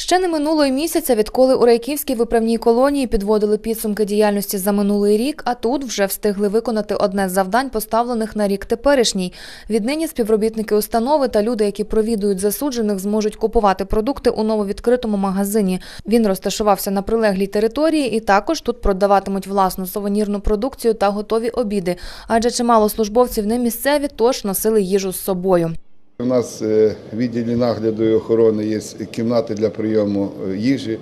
Ще не минуло й місяця, відколи у Райківській виправній колонії підводили підсумки діяльності за минулий рік, а тут вже встигли виконати одне з завдань, поставлених на рік теперішній. Віднині співробітники установи та люди, які провідують засуджених, зможуть купувати продукти у нововідкритому магазині. Він розташувався на прилеглій території, і також тут продаватимуть власну сувенірну продукцію та готові обіди. Адже чимало службовців не місцеві, тож носили їжу з собою. У нас е, в відділі нагляду і охорони є кімнати для прийому е, їжі.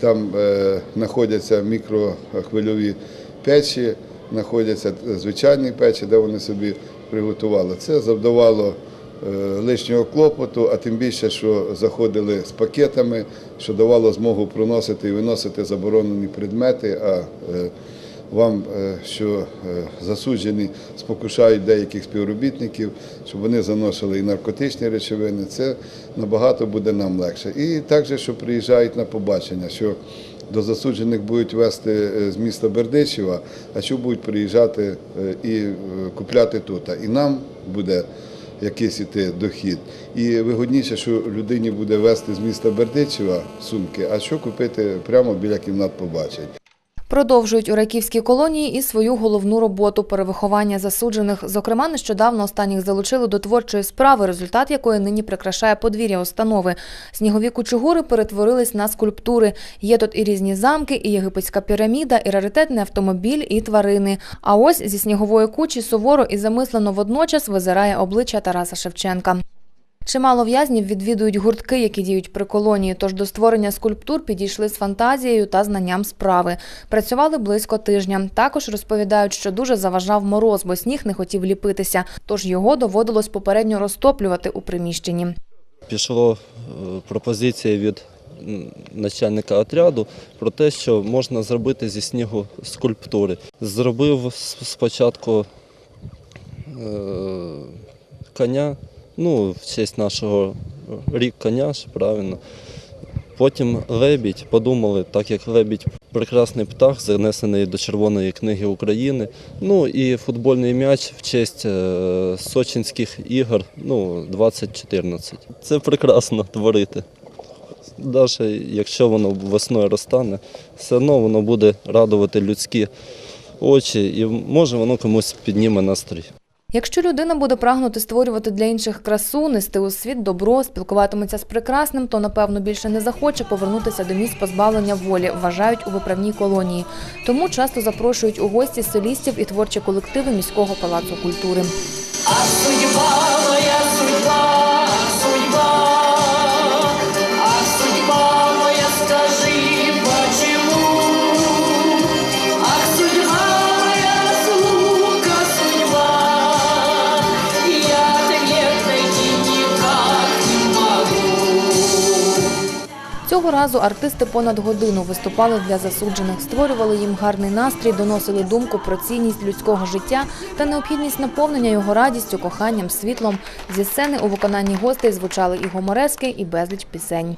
Там е, знаходяться мікрохвильові печі, знаходяться звичайні печі, де вони собі приготували. Це завдавало лишнього клопоту, а тим більше, що заходили з пакетами, що давало змогу проносити і виносити заборонені предмети. А вам, е, що е, засуджені спокушають деяких співробітників, щоб вони заносили і наркотичні речовини, це набагато буде нам легше. І також, що приїжджають на побачення, що до засуджених будуть вести е, з міста Бердичева, а що будуть приїжджати і купляти тут. І нам буде якийсь іти дохід. І вигодніше, що людині буде вести з міста Бердичева сумки, а що купити прямо біля кімнат побачень. Продовжують у Раківській колонії і свою головну роботу перевиховання засуджених. Зокрема, нещодавно останніх залучили до творчої справи, результат якої нині прикрашає подвір'я установи. Снігові кучугури перетворились на скульптури. Є тут і різні замки, і єгипетська піраміда, і раритетний автомобіль, і тварини. А ось зі снігової кучі суворо і замислено водночас визирає обличчя Тараса Шевченка. Чимало в'язнів відвідують гуртки, які діють при колонії, тож до створення скульптур підійшли з фантазією та знанням справи. Працювали близько тижня. Також розповідають, що дуже заважав мороз, бо сніг не хотів ліпитися, тож його доводилось попередньо розтоплювати у приміщенні. Пішло е, пропозиція від начальника отряду про те, що можна зробити зі снігу скульптури. Зробив спочатку е, коня, ну, в честь нашого рік коня, правильно. Потім лебідь, подумали, так як лебідь прекрасний птах, занесений до Червоної книги України. Ну і футбольний м'яч в честь е, Сочинських ігор, ну, 2014. Це прекрасно творити. Навіть якщо воно весною розтане, все одно воно буде радувати людські очі і може воно комусь підніме настрій. Якщо людина буде прагнути створювати для інших красу, нести у світ добро, спілкуватиметься з прекрасним, то напевно більше не захоче повернутися до місць позбавлення волі, вважають у виправній колонії. Тому часто запрошують у гості солістів і творчі колективи міського палацу культури. Разу артисти понад годину виступали для засуджених, створювали їм гарний настрій, доносили думку про цінність людського життя та необхідність наповнення його радістю, коханням, світлом. Зі сцени у виконанні гостей звучали і гоморески, і безліч пісень.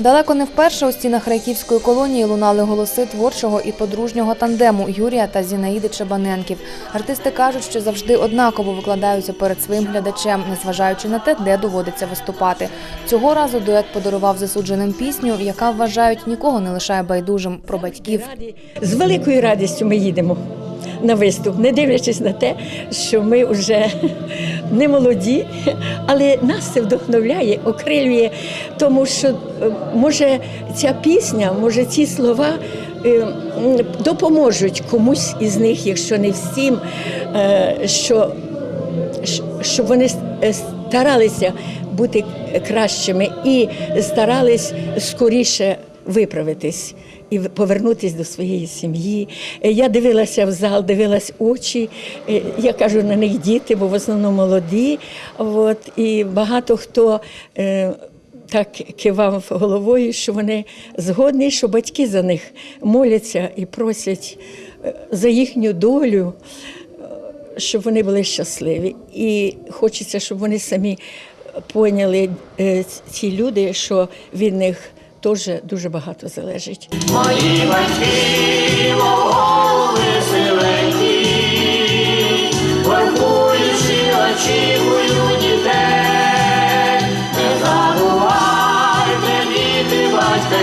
Далеко не вперше у стінах Райківської колонії лунали голоси творчого і подружнього тандему Юрія та Зінаїди Чебаненків. Артисти кажуть, що завжди однаково викладаються перед своїм глядачем, незважаючи на те, де доводиться виступати. Цього разу дует подарував засудженим пісню, яка вважають нікого не лишає байдужим про батьків. З великою радістю ми їдемо на виступ, не дивлячись на те, що ми вже не молоді, але нас це вдохновляє, окрилює, тому що е, може ця пісня, може ці слова е, допоможуть комусь із них, якщо не всім, е, що щоб вони старалися бути кращими і старались скоріше виправитись і повернутись до своєї сім'ї. Е, Я дивилася в зал, дивилась очі. Е, Я кажу на них діти, бо в основному молоді. От, і багато хто. е, так кивав головою, що вони згодні, що батьки за них моляться і просять за їхню долю, щоб вони були щасливі. І хочеться, щоб вони самі поняли ці люди, що від них теж дуже багато залежить. Мої батьки, голови силенькі, очі очікую дітей, не забувайте, діти, батька